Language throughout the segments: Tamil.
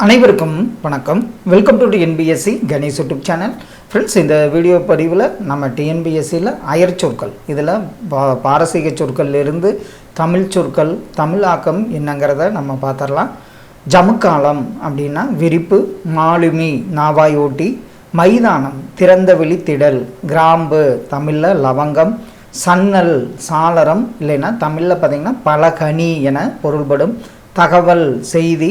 அனைவருக்கும் வணக்கம். Welcome to NPSC Ganesh YouTube channel friends இந்த வீடியோ பதிவில் நம்ம டிஎன்பிஎஸ்சியில் அயர் சொற்கள் இதில் பா பாரசீக சொற்கள்லேருந்து தமிழ் சொற்கள் தமிழ் ஆக்கம் என்னங்கிறத நம்ம பார்த்துடலாம் ஜமுக்காலம் அப்படின்னா விரிப்பு மாலுமி நாவாய் ஓட்டி மைதானம் திறந்த வெளி திடல் கிராம்பு தமிழில் லவங்கம் சன்னல் சாளரம் இல்லைன்னா தமிழில் பார்த்திங்கன்னா பலகனி என பொருள்படும் தகவல் செய்தி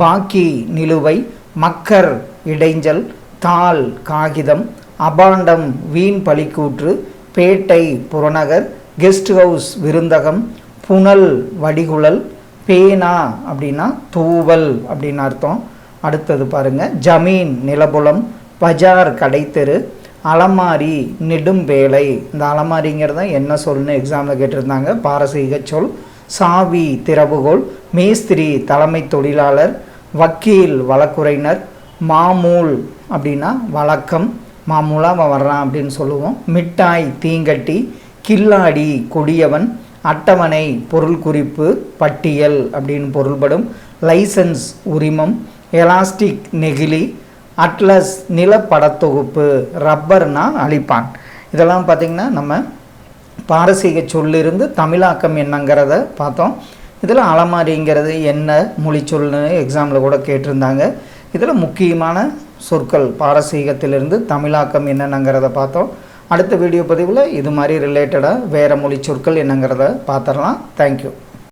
பாக்கி நிலுவை மக்கர் இடைஞ்சல் தாள் காகிதம் அபாண்டம் வீண் பழிக்கூற்று பேட்டை புறநகர் கெஸ்ட் ஹவுஸ் விருந்தகம் புனல் வடிகுழல் பேனா அப்படின்னா தூவல் அப்படின்னு அர்த்தம். அடுத்தது பாருங்க ஜமீன் நிலபுலம் பஜார் கடைத்தெரு அலமாரி நெடும்பேலை இந்த அலமாரிங்கிறது தான் என்ன சொல்னு எக்ஸாமில் கேட்டிருந்தாங்க பாரசீக சொல். சாவி திறவுகோல் மேஸ்திரி தலைமை தொழிலாளர் வக்கீல் வழக்குரைஞர் மாமூல் அப்படின்னா வழக்கம் மாமூலாக அவன் வர்றான் அப்படின்னு சொல்லுவோம். மிட்டாய் தீங்கட்டி கில்லாடி கொடியவன் அட்டவணை பொருள் குறிப்பு பட்டியல் அப்படின்னு பொருள்படும். லைசன்ஸ் உரிமம் எலாஸ்டிக் நெகிழி அட்லஸ் நிலப்படத்தொகுப்பு ரப்பர்னா அழிப்பான். இதெல்லாம் பார்த்திங்கன்னா நம்ம பாரசீக சொல்லிருந்து தமிழாக்கம் என்னங்கிறத பார்த்தோம். இதில் அலமாரிங்கிறது என்ன மொழி சொல்னு எக்ஸாமில் கூட கேட்டிருந்தாங்க. இதில் முக்கியமான சொற்கள் பாரசீகத்திலிருந்து தமிழாக்கம் என்னென்னங்கிறத பார்த்தோம். அடுத்த வீடியோ பதிவில் இது மாதிரி ரிலேட்டடாக வேறு மொழி சொற்கள் என்னங்கிறத பார்த்துடலாம். தேங்க்யூ